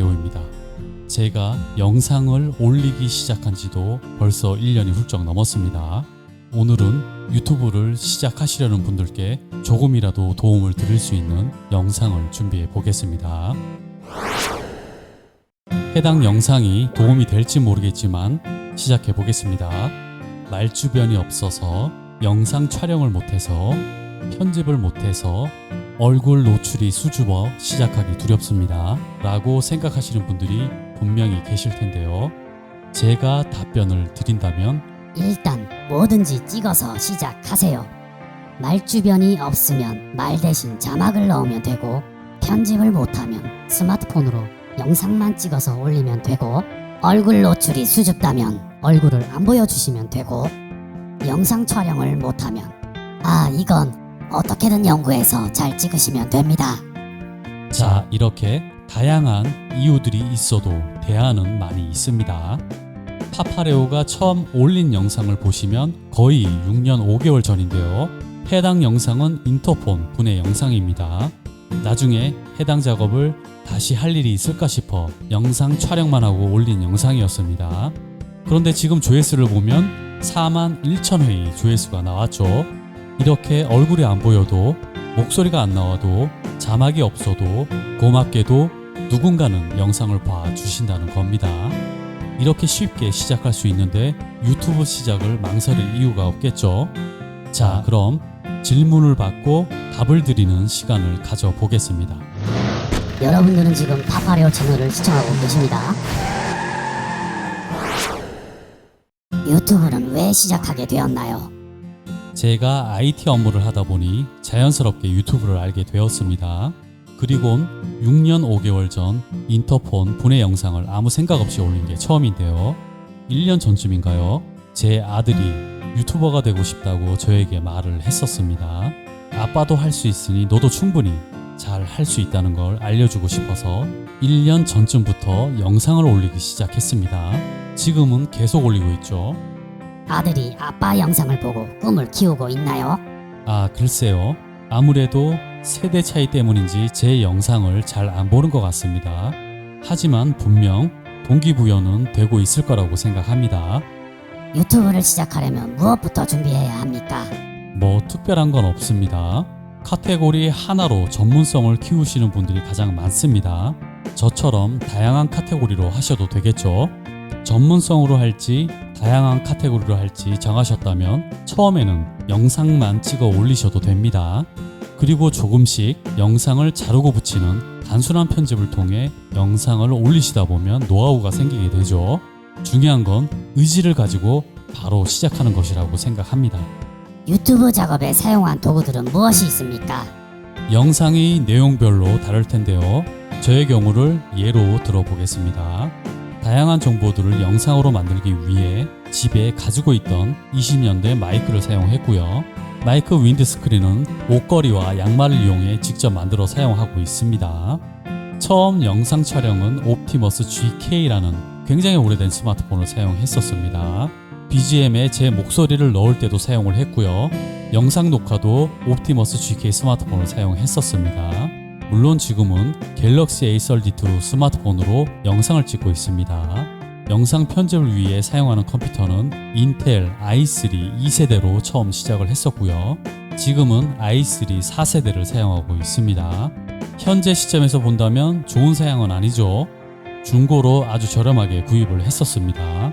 파파레오입니다. 제가 영상을 올리기 시작한 지도 벌써 1년이 훌쩍 넘었습니다. 오늘은 유튜브를 시작하시려는 분들께 조금이라도 도움을 드릴 수 있는 영상을 준비해 보겠습니다. 해당 영상이 도움이 될지 모르겠지만 시작해 보겠습니다. 말 주변이 없어서 영상 촬영을 못해서 편집을 못해서 얼굴 노출이 수줍어 시작하기 두렵습니다. 라고 생각하시는 분들이 분명히 계실 텐데요. 제가 답변을 드린다면 일단 뭐든지 찍어서 시작하세요. 말주변이 없으면 말 대신 자막을 넣으면 되고 편집을 못하면 스마트폰으로 영상만 찍어서 올리면 되고 얼굴 노출이 수줍다면 얼굴을 안 보여주시면 되고 영상 촬영을 못하면 아 이건 어떻게든 연구해서 잘 찍으시면 됩니다. 자, 이렇게 다양한 이유들이 있어도 대안은 많이 있습니다. 파파레오가 처음 올린 영상을 보시면 거의 6년 5개월 전인데요. 해당 영상은 인터폰 분해 영상입니다. 나중에 해당 작업을 다시 할 일이 있을까 싶어 영상 촬영만 하고 올린 영상이었습니다. 그런데 지금 조회수를 보면 4만 1천 회의 조회수가 나왔죠. 이렇게 얼굴이 안 보여도 목소리가 안 나와도 자막이 없어도 고맙게도 누군가는 영상을 봐 주신다는 겁니다. 이렇게 쉽게 시작할 수 있는데 유튜브 시작을 망설일 이유가 없겠죠. 자, 그럼 질문을 받고 답을 드리는 시간을 가져보겠습니다. 여러분들은 지금 파파레오 채널을 시청하고 계십니다. 유튜브는 왜 시작하게 되었나요? 제가 IT 업무를 하다 보니 자연스럽게 유튜브를 알게 되었습니다. 그리곤 6년 5개월 전 인터폰 분해 영상을 아무 생각 없이 올린 게 처음인데요. 1년 전쯤인가요? 제 아들이 유튜버가 되고 싶다고 저에게 말을 했었습니다. 아빠도 할 수 있으니 너도 충분히 잘 할 수 있다는 걸 알려주고 싶어서 1년 전쯤부터 영상을 올리기 시작했습니다. 지금은 계속 올리고 있죠. 아들이 아빠 영상을 보고 꿈을 키우고 있나요? 아, 글쎄요. 아무래도 세대 차이 때문인지 제 영상을 잘 안 보는 것 같습니다. 하지만 분명 동기부여는 되고 있을 거라고 생각합니다. 유튜브를 시작하려면 무엇부터 준비해야 합니까? 뭐 특별한 건 없습니다. 카테고리 하나로 전문성을 키우시는 분들이 가장 많습니다. 저처럼 다양한 카테고리로 하셔도 되겠죠. 전문성으로 할지 다양한 카테고리로 할지 정하셨다면 처음에는 영상만 찍어 올리셔도 됩니다. 그리고 조금씩 영상을 자르고 붙이는 단순한 편집을 통해 영상을 올리시다 보면 노하우가 생기게 되죠. 중요한 건 의지를 가지고 바로 시작하는 것이라고 생각합니다. 유튜브 작업에 사용한 도구들은 무엇이 있습니까? 영상이 내용별로 다를 텐데요. 저의 경우를 예로 들어보겠습니다. 다양한 정보들을 영상으로 만들기 위해 집에 가지고 있던 20년대 마이크를 사용했고요. 마이크 윈드 스크린은 옷걸이와 양말을 이용해 직접 만들어 사용하고 있습니다. 처음 영상 촬영은 옵티머스 GK라는 굉장히 오래된 스마트폰을 사용했었습니다. BGM에 제 목소리를 넣을 때도 사용을 했고요. 영상 녹화도 옵티머스 GK 스마트폰을 사용했었습니다. 물론 지금은 갤럭시 A32 스마트폰으로 영상을 찍고 있습니다. 영상 편집을 위해 사용하는 컴퓨터는 인텔 i3 2세대로 처음 시작을 했었고요. 지금은 i3 4세대를 사용하고 있습니다. 현재 시점에서 본다면 좋은 사양은 아니죠. 중고로 아주 저렴하게 구입을 했었습니다.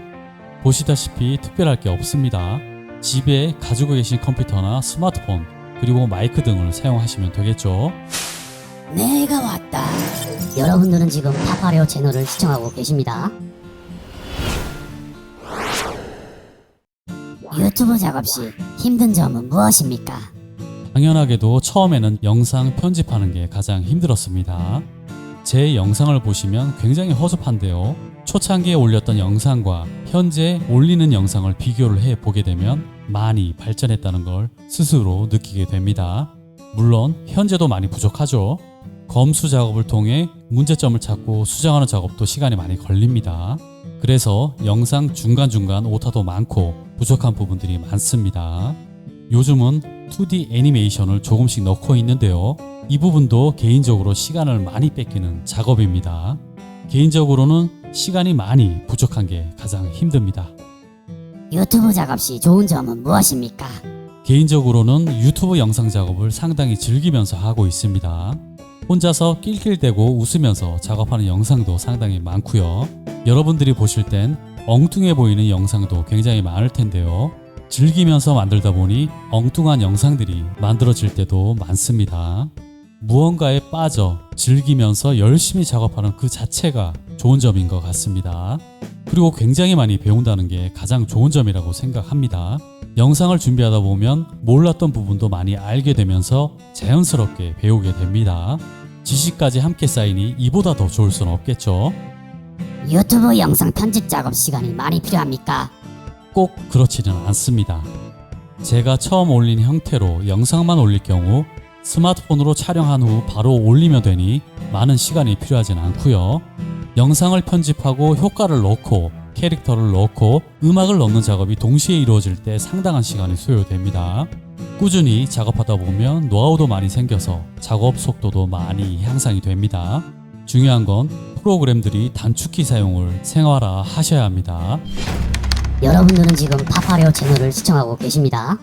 보시다시피 특별할 게 없습니다. 집에 가지고 계신 컴퓨터나 스마트폰, 그리고 마이크 등을 사용하시면 되겠죠. 내가 왔다. 여러분들은 지금 파파레오 채널을 시청하고 계십니다. 유튜브 작업 시 힘든 점은 무엇입니까? 당연하게도 처음에는 영상 편집하는 게 가장 힘들었습니다. 제 영상을 보시면 굉장히 허접한데요. 초창기에 올렸던 영상과 현재 올리는 영상을 비교를 해 보게 되면 많이 발전했다는 걸 스스로 느끼게 됩니다. 물론 현재도 많이 부족하죠. 검수 작업을 통해 문제점을 찾고 수정하는 작업도 시간이 많이 걸립니다. 그래서 영상 중간중간 오타도 많고 부족한 부분들이 많습니다. 요즘은 2D 애니메이션을 조금씩 넣고 있는데요. 이 부분도 개인적으로 시간을 많이 뺏기는 작업입니다. 개인적으로는 시간이 많이 부족한 게 가장 힘듭니다. 유튜브 작업 시 좋은 점은 무엇입니까? 개인적으로는 유튜브 영상 작업을 상당히 즐기면서 하고 있습니다. 혼자서 낄낄대고 웃으면서 작업하는 영상도 상당히 많고요. 여러분들이 보실 땐 엉뚱해 보이는 영상도 굉장히 많을 텐데요. 즐기면서 만들다 보니 엉뚱한 영상들이 만들어질 때도 많습니다. 무언가에 빠져 즐기면서 열심히 작업하는 그 자체가 좋은 점인 것 같습니다. 그리고 굉장히 많이 배운다는 게 가장 좋은 점이라고 생각합니다. 영상을 준비하다 보면 몰랐던 부분도 많이 알게 되면서 자연스럽게 배우게 됩니다. 지식까지 함께 쌓이니 이보다 더 좋을 수는 없겠죠. 유튜브 영상 편집 작업 시간이 많이 필요합니까? 꼭 그렇지는 않습니다. 제가 처음 올린 형태로 영상만 올릴 경우 스마트폰으로 촬영한 후 바로 올리면 되니 많은 시간이 필요하진 않고요. 영상을 편집하고 효과를 넣고 캐릭터를 넣고 음악을 넣는 작업이 동시에 이루어질 때 상당한 시간이 소요됩니다. 꾸준히 작업하다 보면 노하우도 많이 생겨서 작업 속도도 많이 향상이 됩니다. 중요한 건 프로그램들이 단축키 사용을 생활화 하셔야 합니다. 여러분들은 지금 파파레오 채널을 시청하고 계십니다.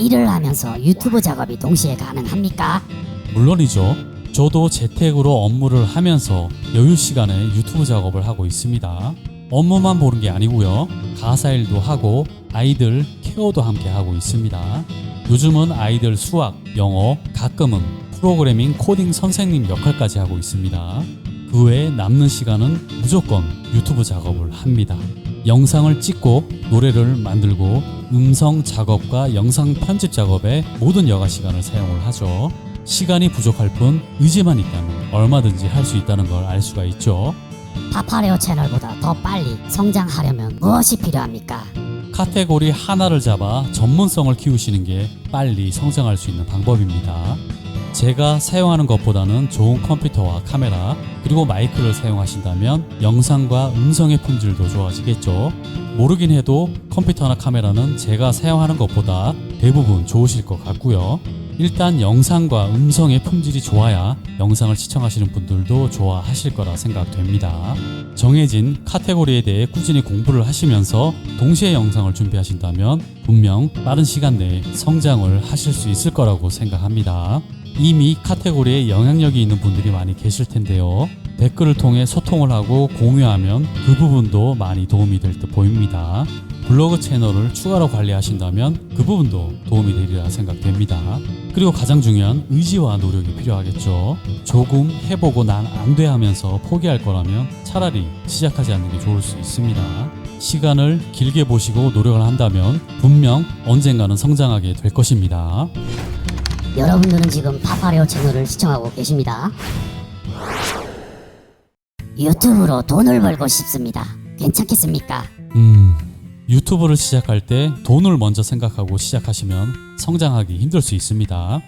일을 하면서 유튜브 작업이 동시에 가능합니까? 물론이죠. 저도 재택으로 업무를 하면서 여유 시간에 유튜브 작업을 하고 있습니다. 업무만 보는 게 아니고요. 가사 일도 하고 아이들 케어도 함께 하고 있습니다. 요즘은 아이들 수학, 영어, 가끔은 프로그래밍 코딩 선생님 역할까지 하고 있습니다. 그 외에 남는 시간은 무조건 유튜브 작업을 합니다. 영상을 찍고 노래를 만들고 음성 작업과 영상 편집 작업에 모든 여가 시간을 사용을 하죠. 시간이 부족할 뿐 의지만 있다면 얼마든지 할 수 있다는 걸 알 수가 있죠. 파파레오 채널보다 더 빨리 성장하려면 무엇이 필요합니까? 카테고리 하나를 잡아 전문성을 키우시는 게 빨리 성장할 수 있는 방법입니다. 제가 사용하는 것보다는 좋은 컴퓨터와 카메라 그리고 마이크를 사용하신다면 영상과 음성의 품질도 좋아지겠죠. 모르긴 해도 컴퓨터나 카메라는 제가 사용하는 것보다 대부분 좋으실 것 같고요. 일단 영상과 음성의 품질이 좋아야 영상을 시청하시는 분들도 좋아하실 거라 생각됩니다. 정해진 카테고리에 대해 꾸준히 공부를 하시면서 동시에 영상을 준비하신다면 분명 빠른 시간 내에 성장을 하실 수 있을 거라고 생각합니다. 이미 카테고리에 영향력이 있는 분들이 많이 계실 텐데요. 댓글을 통해 소통을 하고 공유하면 그 부분도 많이 도움이 될 듯 보입니다. 블로그 채널을 추가로 관리하신다면 그 부분도 도움이 되리라 생각됩니다. 그리고 가장 중요한 의지와 노력이 필요하겠죠. 조금 해보고 난 안 돼 하면서 포기할 거라면 차라리 시작하지 않는 게 좋을 수 있습니다. 시간을 길게 보시고 노력을 한다면 분명 언젠가는 성장하게 될 것입니다. 여러분들은 지금 파파레오 채널을 시청하고 계십니다. 유튜브로 돈을 벌고 싶습니다. 괜찮겠습니까? 음, 유튜브를 시작할 때 돈을 먼저 생각하고 시작하시면 성장하기 힘들 수 있습니다.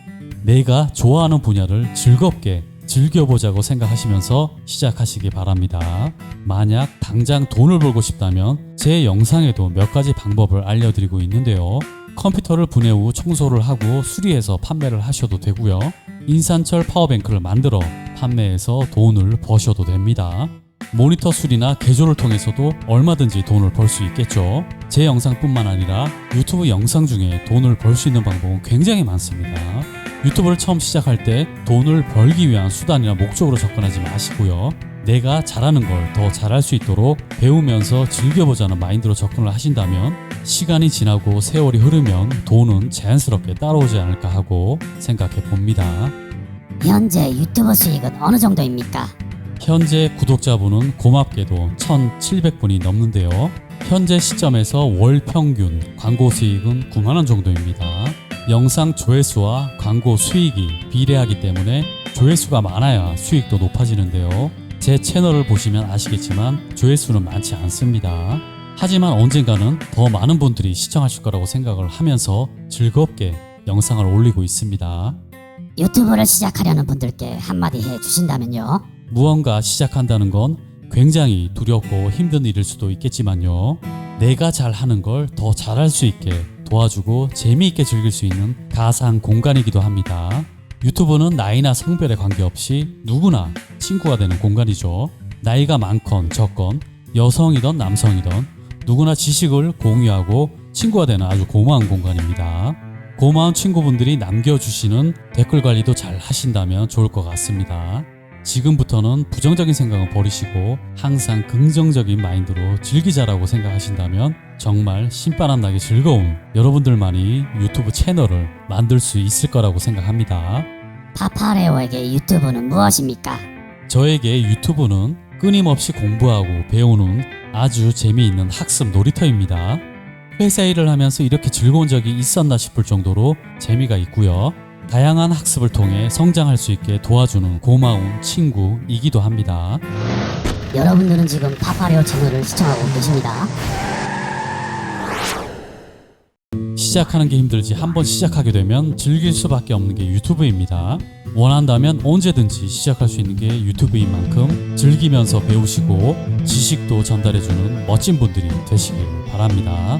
내가 좋아하는 분야를 즐겁게 즐겨보자고 생각하시면서 시작하시기 바랍니다. 만약 당장 돈을 벌고 싶다면 제 영상에도 몇 가지 방법을 알려드리고 있는데요. 컴퓨터를 분해 후 청소를 하고 수리해서 판매를 하셔도 되고요. 인산철 파워뱅크를 만들어 판매해서 돈을 버셔도 됩니다. 모니터 수리나 개조를 통해서도 얼마든지 돈을 벌 수 있겠죠. 제 영상뿐만 아니라 유튜브 영상 중에 돈을 벌 수 있는 방법은 굉장히 많습니다. 유튜브를 처음 시작할 때 돈을 벌기 위한 수단이나 목적으로 접근하지 마시고요. 내가 잘하는 걸 더 잘할 수 있도록 배우면서 즐겨보자는 마인드로 접근을 하신다면 시간이 지나고 세월이 흐르면 돈은 자연스럽게 따라오지 않을까 하고 생각해 봅니다. 현재 유튜브 수익은 어느 정도입니까? 현재 구독자분은 고맙게도 1,700분이 넘는데요. 현재 시점에서 월 평균 광고 수익은 9만원 정도입니다. 영상 조회수와 광고 수익이 비례하기 때문에 조회수가 많아야 수익도 높아지는데요. 제 채널을 보시면 아시겠지만 조회수는 많지 않습니다. 하지만 언젠가는 더 많은 분들이 시청하실 거라고 생각을 하면서 즐겁게 영상을 올리고 있습니다. 유튜브를 시작하려는 분들께 한마디 해 주신다면요. 무언가 시작한다는 건 굉장히 두렵고 힘든 일일 수도 있겠지만요. 내가 잘하는 걸 더 잘할 수 있게 도와주고 재미있게 즐길 수 있는 가상 공간이기도 합니다. 유튜브는 나이나 성별에 관계없이 누구나 친구가 되는 공간이죠. 나이가 많건 적건 여성이든 남성이든 누구나 지식을 공유하고 친구가 되는 아주 고마운 공간입니다. 고마운 친구분들이 남겨주시는 댓글 관리도 잘 하신다면 좋을 것 같습니다. 지금부터는 부정적인 생각은 버리시고 항상 긍정적인 마인드로 즐기자라고 생각하신다면 정말 신바람 나게 즐거운 여러분들만이 유튜브 채널을 만들 수 있을 거라고 생각합니다. 파파레오에게 유튜브는 무엇입니까? 저에게 유튜브는 끊임없이 공부하고 배우는 아주 재미있는 학습 놀이터입니다. 회사 일을 하면서 이렇게 즐거운 적이 있었나 싶을 정도로 재미가 있고요. 다양한 학습을 통해 성장할 수 있게 도와주는 고마운 친구이기도 합니다. 여러분들은 지금 파파레오 채널을 시청하고 계십니다. 시작하는 게 힘들지 한 번 시작하게 되면 즐길 수밖에 없는 게 유튜브입니다. 원한다면 언제든지 시작할 수 있는 게 유튜브인 만큼 즐기면서 배우시고 지식도 전달해주는 멋진 분들이 되시길 바랍니다.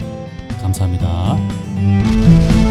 감사합니다.